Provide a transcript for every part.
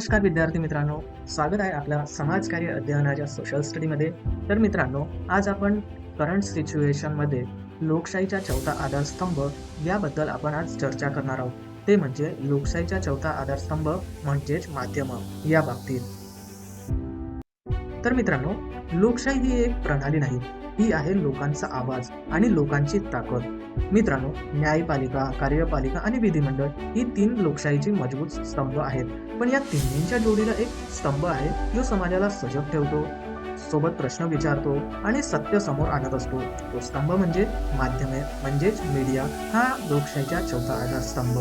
नमस्कार विद्यार्थी मित्रांनो स्वागत आहे आपल्या समाजकार्य अध्ययनाच्या सोशल स्टडीमध्ये तर मित्रांनो आज आपण करंट सिच्युएशनमध्ये लोकशाहीचा चौथा आधारस्तंभ याबद्दल आपण आज चर्चा करणार आहोत. ते म्हणजे लोकशाहीचा चौथा आधारस्तंभ म्हणजेच माध्यम या बाबतीत. तर मित्रांनो लोकशाही ही एक प्रणाली नाही. ही आहे लोकांचा आवाज आणि लोकांची ताकद. मित्रांनो न्यायपालिका कार्यपालिका आणि विधिमंडळ ही तीन लोकशाहीची मजबूत स्तंभ आहेत. पण या तिन्हींच्या जोडीला एक स्तंभ आहे जो समाजाला सजग ठेवतो सोबत प्रश्न विचारतो आणि सत्य समोर आणत असतो. तो स्तंभ म्हणजे माध्यमे म्हणजेच मीडिया हा लोकशाहीचा चौथा आधारस्तंभ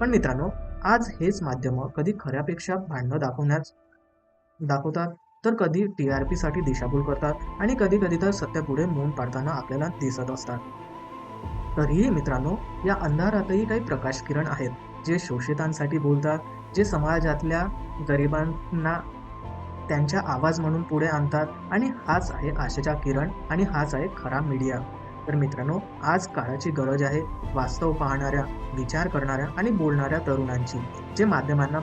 पण मित्रांनो आज हेच माध्यम कधी खऱ्यापेक्षा भांडणं दाखवण्यास दाखवतात? तर कधी टी आर पीसाठी दिशाभूल करतात आणि कधी कधी तर सत्यापुढे मौन पाडताना आपल्याला दिसत असतात. तरीही मित्रांनो या अंधारातही काही प्रकाश किरण आहेत जे शोषितांसाठी बोलतात जे समाजातल्या गरिबांना त्यांच्या आवाज म्हणून पुढे आणतात आणि हाच आहे आशेचा किरण आणि हाच आहे खरा मीडिया. तर मित्रांनो आज काळाची गरज आहे वास्तव पाहणाऱ्या विचार करणाऱ्या आणि बोलणाऱ्या तरुणांची जे माध्यमांना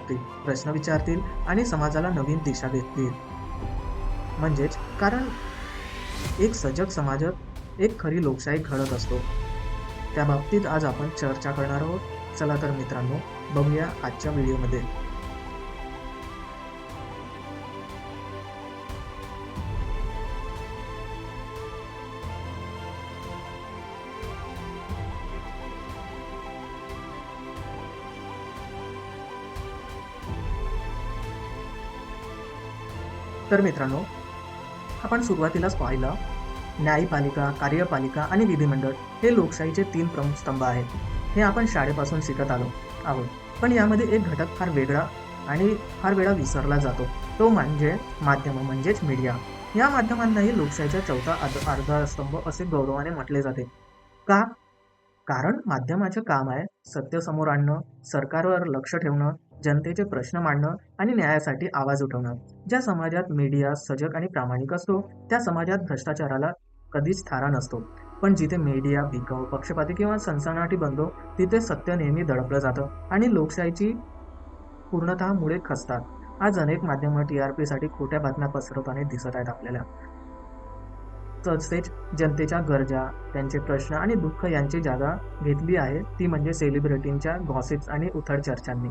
प्रश्न विचारतील आणि समाजाला नवीन दिशा देतील. म्हणजेच कारण एक सजग समाजात एक खरी लोकशाही घडत असतो. त्या बाबतीत आज आपण चर्चा करणार आहोत. चला तर मित्रांनो बघूया आजच्या व्हिडिओमध्ये. तर मित्रांनो आपण सुरुवातीलाच पाहिलं न्यायपालिका कार्यपालिका आणि विधिमंडळ. हे लोकशाहीचे तीन प्रमुख स्तंभ आहेत. हे आपण शाळेपासून शिकत आलो आहोत. पण यामध्ये एक घटक फार वेगळा आणि फार वेळा विसरला जातो. तो म्हणजे माध्यम म्हणजेच मीडिया या माध्यमांनाही लोकशाहीचा चौथा अर्धा स्तंभ असे गौरवाने म्हटले जाते. का? कारण माध्यमाचे काम आहे सत्य समोर आणणं सरकारवर लक्ष ठेवणं जनतेचे प्रश्न मांडणं आणि न्यायासाठी आवाज उठवणं. ज्या समाजात मीडिया सजग आणि प्रामाणिक असतो त्या समाजात भ्रष्टाचाराला कधीच थारा नसतो. पण जिथे मीडिया बिकाऊ पक्षपाती किंवा सनसनाटी बनतो तिथे सत्य नेहमी दडपलं जातं आणि लोकशाहीची पूर्णतःमुळे खचतात. आज अनेक माध्यमं टी आर पीसाठी खोट्या बातम्या पसरवताना दिसत आहेत आपल्याला. तसेच जनतेच्या गरजा त्यांचे प्रश्न आणि दुःख यांची जागा घेतली आहे ती म्हणजे सेलिब्रिटींच्या गॉसिप्स आणि उथळ चर्चांनी.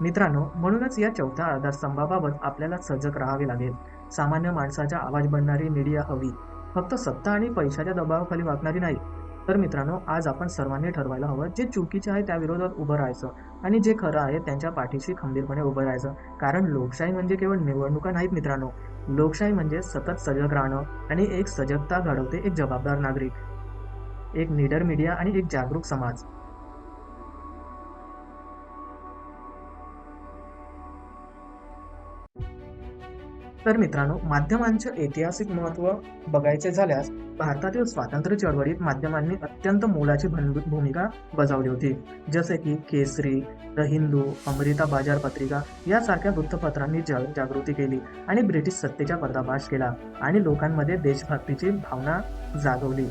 मित्रांनो म्हणूनच या चौथ्या आधारस्तंभाबाबत आपल्याला सजग राहावे लागेल. सामान्य माणसाचा आवाज बनणारी मीडिया हवी. फक्त सत्ता आणि पैशाच्या दबावाखाली वागणारी नाही. तर मित्रांनो आज आपण सर्वांनी ठरवायला हवं जे चुकीचे आहे त्या विरोधात उभं राहायचं आणि जे खरं आहे त्यांच्या पाठीशी खंबीरपणे उभं राहायचं. कारण लोकशाही म्हणजे केवळ निवडणुका नाहीत मित्रांनो. लोकशाही म्हणजे सतत सजग राहणं आणि एक सजगता घडवते एक जबाबदार नागरिक एक निडर मीडिया आणि एक जागरूक समाज. तर मित्रांनो माध्यमांचे ऐतिहासिक महत्त्व बघायचे झाल्यास भारतातील स्वातंत्र्य चळवळीत माध्यमांनी अत्यंत मोलाची भन- भूमिका बजावली होती. जसे की केसरी द हिंदू अमृता बाजार पत्रिका यासारख्या वृत्तपत्रांनी जग जागृती केली आणि ब्रिटिश सत्तेचा पर्दाफाश केला आणि लोकांमध्ये देशभक्तीची भावना जागवली.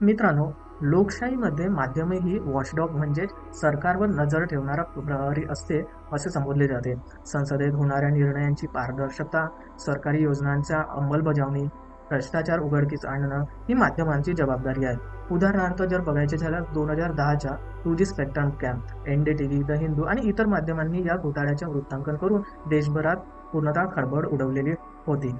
मित्रांनो लोकशाहीमध्ये माध्यमे ही वॉचडॉग म्हणजेच सरकारवर नजर ठेवणारा प्रहरी असते असे संबोधले जाते. संसदेत होणाऱ्या निर्णयांची पारदर्शकता सरकारी योजनांच्या अंमलबजावणी भ्रष्टाचार उघडकीस आणणं ही माध्यमांची जबाबदारी आहे. उदाहरणार्थ जर बघायचे झाल्यास दोन हजार दहाच्या two G spectrum camp N D T V the Hindu आणि इतर माध्यमांनी या घोटाळ्याचे वृत्तांकन करून देशभरात पूर्णतः खळबळ उडवलेली होती.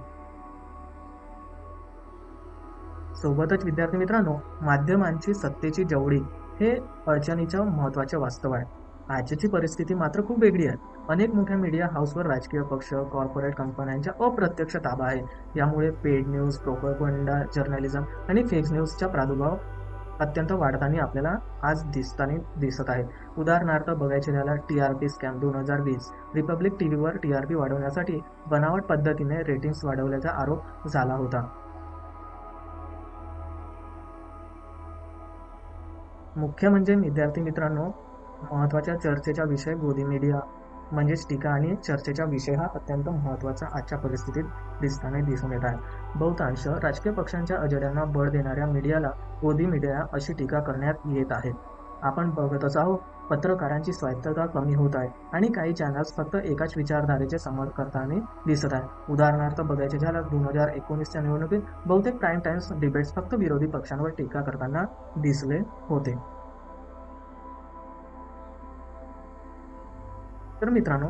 सोबतच विद्यार्थी मित्रांनो माध्यमांची सत्तेची जवळी हे अडचणीचं महत्त्वाचे वास्तव आहे. आजची परिस्थिती मात्र खूप वेगळी आहे. अनेक मोठ्या मीडिया हाऊसवर राजकीय पक्ष कॉर्पोरेट कंपन्यांचा अप्रत्यक्ष ताबा आहे. यामुळे पेड न्यूज प्रोपोगंडा जर्नलिझम आणि फेक न्यूजचा प्रादुर्भाव अत्यंत वाढताना आपल्याला आज दिसताना दिसत आहे. उदाहरणार्थ बघायचे झाला टी आर पी स्कॅम दोन हजार वीस रिपब्लिक टी व्हीवर टी आर पी वाढवण्यासाठी बनावट पद्धतीने रेटिंग्स वाढवल्याचा आरोप झाला होता. मुख्य म्हणजे विद्यार्थी मित्रांनो महत्त्वाच्या चर्चेचा विषय गोदी मीडिया म्हणजेच टीका आणि चर्चेचा विषय हा अत्यंत महत्त्वाचा आजच्या परिस्थितीत दिसताना दिसून येत आहे. बहुतांश राजकीय पक्षांच्या अजेंड्यांना बळ देणाऱ्या मीडियाला गोदी मीडिया अशी टीका करण्यात येत आहे. आपण बघतच आहोत पत्रकारांची स्वायत्तता कमी होत आहे आणि काही चॅनल्स फक्त एकाच विचारधारेचे समर्थन करताना दिसत आहे उदाहरणार्थ बघायचे झालं दोन हजार एकोणीसच्या निवडणुकीत बहुतेक प्राईम टाइम्स डिबेट्स फक्त विरोधी पक्षांवर टीका करताना दिसले होते. तर मित्रांनो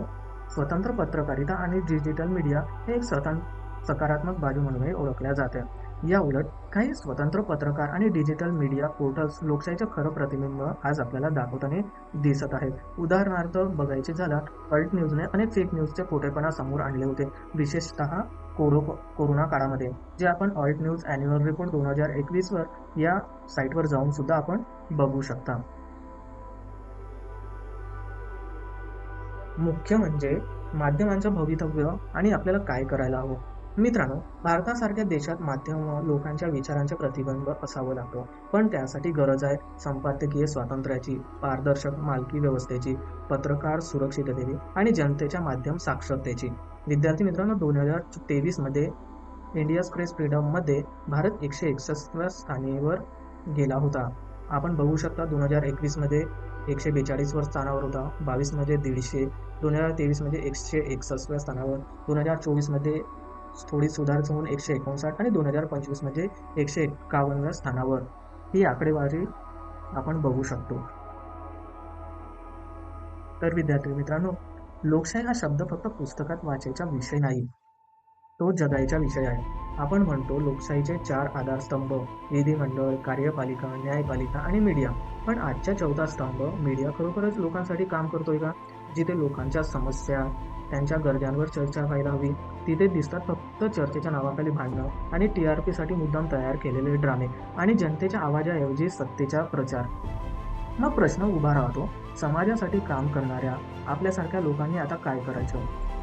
स्वतंत्र पत्रकारिता आणि डिजिटल मीडिया हे एक स्वतंत्र सकारात्मक बाजू म्हणूनही ओळखल्या जाते या उलट काही स्वतंत्र पत्रकार आणि डिजिटल मीडिया पोर्टल्स लोकशाहीचं खरं प्रतिबिंब आज आपल्याला दाखवताना दिसत आहेत. उदाहरणार्थ बघायचे झाला अल्ट न्यूजने अनेक फेक न्यूजचे खोटेपणा समोर आणले होते. विशेषतः कोरो कोरोना काळामध्ये जे आपण ऑल्ट न्यूज अॅन्युअल रिपोर्ट दोन हजार एकवीसवर या साईटवर जाऊन सुद्धा आपण बघू शकता. मुख्य म्हणजे माध्यमांचं भवितव्य आणि आपल्याला काय करायला हवं? मित्रांनो भारतासारख्या देशात माध्यम लोकांच्या विचारांचे प्रतिबिंब असावं लागतं. पण त्यासाठी गरज आहे संपादकीय स्वातंत्र्याची पारदर्शक मालकी व्यवस्थेची पत्रकार सुरक्षिततेची आणि जनतेच्या माध्यम साक्षरतेची. विद्यार्थी मित्रांनो दोन हजार तेवीसमध्ये इंडियाज प्रेस फ्रीडममध्ये भारत एकशे एकसष्ट स्थानीवर गेला होता. आपण बघू शकता दोन हजार एकवीसमध्ये एकशे बेचाळीसवर स्थानावर होता बावीसमध्ये दीडशे दोन हजार तेवीसमध्ये एकशे एकसष्टव्या स्थानावर दोन हजार चोवीसमध्ये थोडी सुधार होऊन एकशे एकोणसाठ आणि दोन हजार पंचवीसमध्ये म्हणजे एकशे एकावन्नव्या स्थानावर. ही आकडेवारी आपण बघू शकतो. तर विद्यार्थी मित्रांनो लोकशाही हा शब्द फक्त पुस्तकात वाचायचा विषय नाही. तो जगायचा विषय आहे. आपण म्हणतो लोकशाहीचे चार आधारस्तंभ विधिमंडळ कार्यपालिका न्यायपालिका आणि मीडिया. पण आजच्या चौथा स्तंभ मीडिया खरोखरच लोकांसाठी काम करतोय का? जिथे लोकांच्या समस्या त्यांच्या गरजांवर चर्चा व्हायला हवी. तिथे दिसतात फक्त चर्चेच्या नावाखाली भांडणं आणि टी आर पीसाठी मुद्दाम तयार केलेले ड्रामे आणि जनतेच्या आवाजाऐवजी सत्तेचा प्रचार. मग प्रश्न उभा राहतो समाजासाठी काम करणाऱ्या आपल्यासारख्या लोकांनी आता काय करायचं?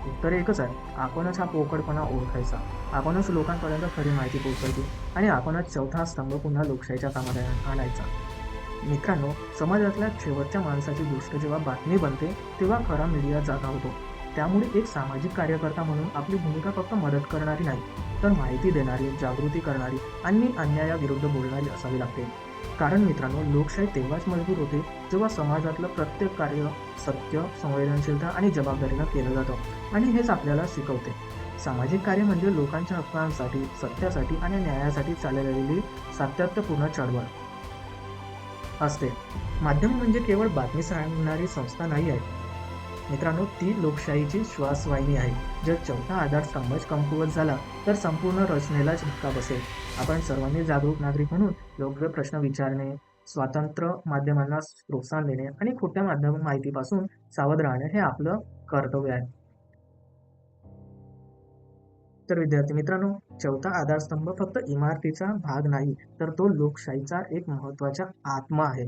उत्तर एकच आहे आपणच हा पोकडपणा ओळखायचा. आपणच लोकांपर्यंत खरी माहिती पोहोचायची आणि आपणच चौथा स्तंभ पुन्हा लोकशाहीच्या कामात आणायचा. मित्रांनो समाजातल्या शेवटच्या माणसाची गोष्ट जेव्हा बातमी बनते तेव्हा खरा मीडिया जागा होतो. त्यामुळे एक सामाजिक कार्यकर्ता म्हणून आपली भूमिका फक्त मदत करणारी नाही तर माहिती देणारी जागृती करणारी आणि अन्यायाविरुद्ध बोलणारी असावी लागते. कारण मित्रांनो लोकशाही तेव्हाच मजबूत होते जेव्हा समाजातलं प्रत्येक कार्य सत्य संवेदनशीलता आणि जबाबदारीनं केलं जातं आणि हेच आपल्याला शिकवते. सामाजिक कार्य म्हणजे लोकांच्या हक्कांसाठी सत्यासाठी आणि न्यायासाठी चाललेली सातत्यपूर्ण चळवळ असते. माध्यम म्हणजे केवळ बातमी सांगणारी संस्था नाही आहे मित्रांनो ती लोकशाहीची श्वासवाहिनी आहे. जर चौथा आधारस्तंभच कमकुवत झाला तर संपूर्ण रचनेलाच धक्का बसेल. आपण सर्वांनी जागरूक नागरिक म्हणून योग्य प्रश्न विचारणे स्वातंत्र्य माध्यमांना प्रोत्साहन देणे आणि खोट्या माध्यम माहितीपासून सावध राहणे हे आपलं कर्तव्य आहे. तर विद्यार्थी मित्रांनो चौथा आधारस्तंभ फक्त इमारतीचा भाग नाही तर तो लोकशाहीचा एक महत्त्वाचा आत्मा आहे.